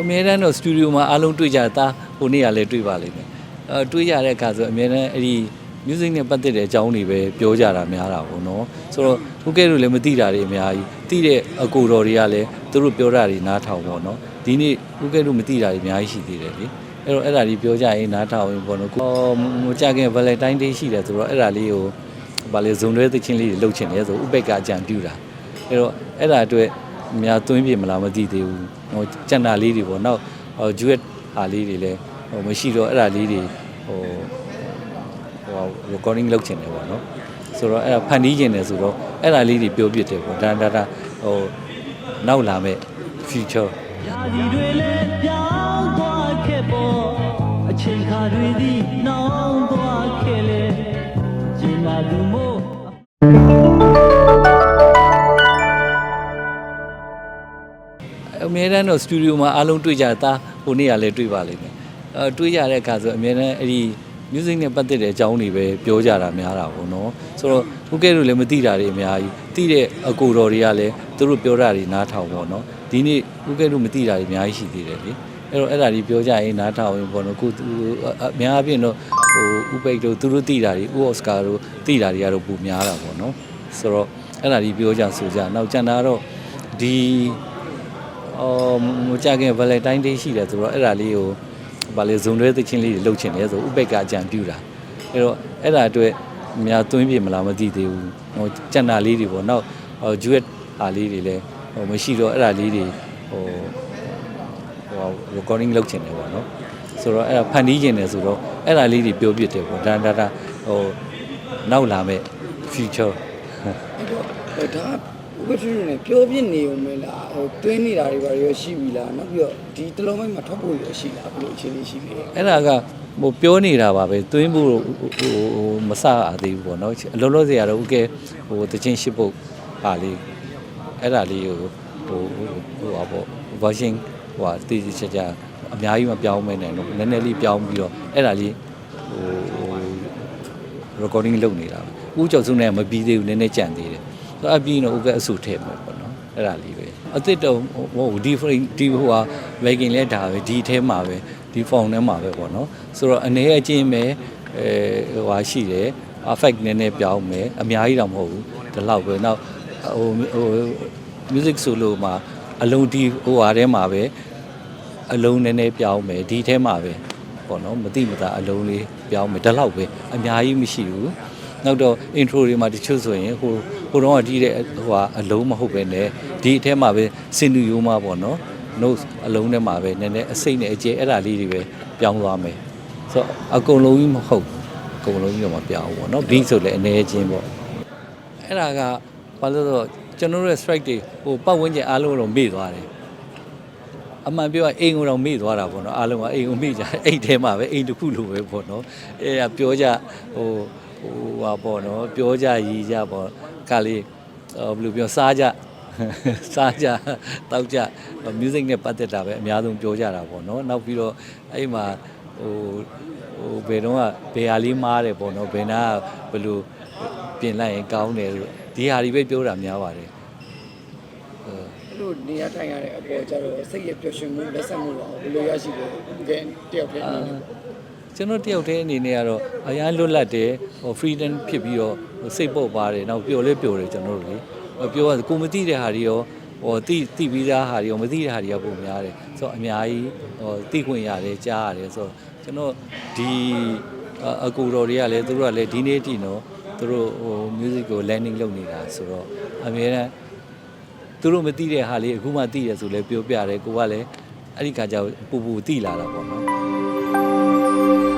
အများတန်းတော့စတူဒီယိုမှာအားလုံးတွေ့ကြတာဟိုနေ့ကလည်းတွေ့ပါလိမ့်မယ်အဲတွေ့ကြတဲ့အခါဆိုအများတန်းအဲ့ဒီ music နဲ့ပတ်သက်တဲ့အကြောင်းတွေပဲပြောကြတာများတာပေါ့နော်ဆိုတော့ခုကဲတို့လည်းမသိတာတွေအများကြီးသိတဲ့အကိုတော်တွေကလည်းသူတို့ပြောတာတွေနားထောင်ပေါ့နော်ဒီနေ့ခုကဲတို့မသိတာတွေအများကြီးရှိသေးတယ်လေအဲ့တော့အဲ့ဒါကြီးပြောကြရင်နားထောင်ရင်ပေါ့နော်ကိုမကြခင် Valentine Day ရှိတယ်ဆိုတော့အဲ့ဒါလေးကိုဗာလေဇုံတွဲသချင်းလေးတွေလှုပ်ချင်တယ်ဆိုဥပိ္ပကအကြံပြုတာအဲ့တော့အဲ့ဒါအတွက်အ များသွင်းပြမလားမသိသေးဘူးဟိုကြံတာလေးတွေပေါ့နောက်ဟို duet ဟာလေးတွေလည်းဟိုမရှိတော့အဲ့ဒါလေးတွေဟိုဟို recording လုပ်ချင်တယ်ပေါ့နော်ဆိုတော့အဲ့ဒါဖန်တီးချင်တယ်ဆိုတော့အဲ့ဒါလေးတွေပြောပြတယ်ပေါ့ဒါဒါဒါဟိုနောက်လာမဲ့ future ရာဒီတွေလည်းပြောင်းသွားခဲ့ပေါ်အချိန်ခါတွေသည်နောင်သွား များတန်းတော့စတူဒီယိုမှာအားလုံးတွေ့ကြတာဟိုနေ့ကလည်းတွေ့ပါလိမ့်မယ်အဲတွေ့ကြတဲ့အခါဆိုအများတန်းအဲ့ဒီ music နဲ့ပတ်သက်တဲ့အကြောင်းတွေပဲပြောကြတာများတာပေါ့နော်ဆိုတော့ခုကဲတို့လည်းမသိတာတွေအများကြီးသိတဲ့အကိုတော်တွေကလည်းသူတို့ပြောတာတွေနားထောင်ပေါ့နော်ဒီနေ့ခုကဲတို့မသိတာတွေအများကြီးရှိသေးတယ်လေအဲ့တော့အဲ့ဒါကြီးပြောကြရင်နားထောင်ရင်ပေါ့နော်ခုသူအများအပြည့်တော့ဟိုဥပိတ်တို့သူတို့သိတာတွေဥအော်စကာတို့သိတာတွေကတော့ပုံများတာပေါ့နော်ဆိုတော့အဲ့ဒါကြီးပြောကြဆိုကြနောက်ကျန်တာတော့ဒီ အော်မကြခင် Valentine Day ရှိတယ်ဆိုတော့အဲ့ဒါလေးကိုဗာလေဇုံတွဲသချင်းလေးတွေလှုပ်ချင်တယ်ဆိုဥပိ္ပကအကြံပြုတာအဲ့တော့အဲ့ဒါအတွက်အများသွင်းပြမလားမသိသေးဘူးဟိုကြံတာလေးတွေပေါ့နောက်ဟို duet ဟာလေးတွေလည်းဟိုမရှိတော့အဲ့ဒါလေးတွေဟိုဟို recording လုပ်ချင်တယ်ပေါ့နော်ဆိုတော့အဲ့ဒါဖန်တီးချင်တယ်ဆိုတော့အဲ့ဒါလေးတွေပြောပြတယ်ပေါ့ဒါဒါဒါဟိုနောက်လာမဲ့ future အဲ့တော့ဟိုဒါ ဥပဒေနဲ့ပြောပြနေုံမလားဟိုတွင်းနေတာတွေပါရောရှိပြီလားနောက်ပြီးတော့ဒီတလုံးပိုင်းမှာထွက်ဖို့ရရှိလားဘယ်လိုအခြေအနေရှိလဲအဲ့ဒါကဟိုပြောနေတာပါပဲသွင်းဖို့ဟိုဟိုမစရသေးဘူးပေါ့နော်အလုံးလုံးစရာတော့ဥကဲဟိုတချင်းရှိဖို့ပါလေးအဲ့ဒါလေးကိုဟိုဟိုဟာပေါ့ version ဟိုဟာတည်တည်ချာချာအများကြီးမပြောင်းမဲနဲ့တော့နည်းနည်းလေးပြောင်းပြီးတော့အဲ့ဒါလေးဟို recording လုပ်နေတာဥကြောက်စုံနဲ့မပြီးသေးဘူးနည်းနည်းကြံသေးတယ် ဆိုတော့အပြီးတော့ဥကအဆူထည့်မှာပေါ့နော်အဲ့ဒါလေးပဲအစ်စ်တော့ဟိုဒီ frame ဒီဟိုဟာ making လဲဒါပဲဒီထဲမှာပဲဒီ phone ထဲမှာပဲပေါ့နော်ဆိုတော့အနေအချင်းပဲအဲဟိုဟာရှိတယ် affect နည်းနည်းပြောင်းမယ်အများကြီးတော့မဟုတ်ဘူးဒီလောက်ပဲနောက်ဟိုဟို music solo မှာအလုံးဒီဟိုဟာထဲမှာပဲအလုံးနည်းနည်းပြောင်းမယ်ဒီထဲမှာပဲပေါ့နော်မတိမတာအလုံးလေးပြောင်းမယ်ဒီလောက်ပဲအများကြီးမရှိဘူးနောက်တော့ intro တွေမှာတချို့ဆိုရင်ဟို ဟိုတော့တီးတဲ့ဟိုဟာအလုံးမဟုတ်ပဲねဒီအထဲမှာပဲစင်တူယိုးမှာပေါ့နော် notes အလုံးထဲမှာပဲနည်းနည်းအစိမ့်နဲ့အကျဲအဲ့ဒါလေးတွေပဲပြောင်းသွားမယ်ဆိုတော့အကုန်လုံးကြီးမဟုတ်ဘူးအကုန်လုံးကြီးတော့မပြောင်းဘူးပေါ့နော် beat ဆိုလည်းအနေချင်းပေါ့အဲ့ဒါကဘာလို့လဲဆိုတော့ကျွန်တော်တို့ရဲ့ strike တွေဟိုပတ်ဝန်းကျင်အားလုံးတော့မေ့သွားတယ်အမှန်ပြောရင်အိမ်ကိုတော့မေ့သွားတာပေါ့နော်အားလုံးကအိမ်ကိုမေ့ကြတယ်အိမ်ထဲမှာပဲအိမ်တစ်ခုလိုပဲပေါ့နော်အဲ့ဒါပြောကြဟို ဟိုဟာပေါ့နော်ပြောကြရည်ကြပေါ့ကလေးဟိုဘယ်လိုပြောစားကြစားကြတောက်ကြ music နဲ့ပတ်သက်တာပဲအများဆုံးပြောကြတာပေါ့နော်နောက်ပြီးတော့အဲ့မှာဟိုဟိုဘယ်တော့ကဘယ်ဟာလေးမားတယ်ပေါ့နော်ဘယ်နာကဘယ်လိုပြင်လိုက်ရင်ကောင်းတယ်လို့ဒီဟာတွေပဲပြောတာများပါတယ်အဲ့လိုနေရာထိုင်ရတဲ့အပေါ်ကျတော့စိတ်ရပျော်ရွှင်မှုလက်ဆက်မှုတော့ဘယ်လိုရရှိလဲကဲတယောက်တည်းအနေနဲ့ ကျွန်တော်တယောက်တည်းအနေနဲ့ကတော့အရန်လွတ်လပ်တယ်ဟို freedom ဖြစ်ပြီးတော့စိတ်ပုတ်ပါတယ်နောက်ပျော်လဲပျော်တယ်ကျွန်တော်တို့လေပျော်ရကိုမသိတဲ့ဟာတွေရောဟိုတိတိပြီးသားဟာတွေရောမသိတဲ့ဟာတွေရောပုံများတယ်ဆိုတော့အများကြီးဟိုတိခွင့်ရတယ်ကြားရတယ်ဆိုတော့ကျွန်တော်ဒီအကူတော်တွေကလည်းသူတို့ကလည်းဒီနေ့တည်နော်သူတို့ဟို music ကို landing လုပ်နေတာဆိုတော့အများနဲ့သူတို့မသိတဲ့ဟာလေးအခုမှသိရဆိုလဲပြောပြတယ်ကိုကလည်းအဲ့ဒီခါကျပူပူသိလာတာပေါ့နော် thank you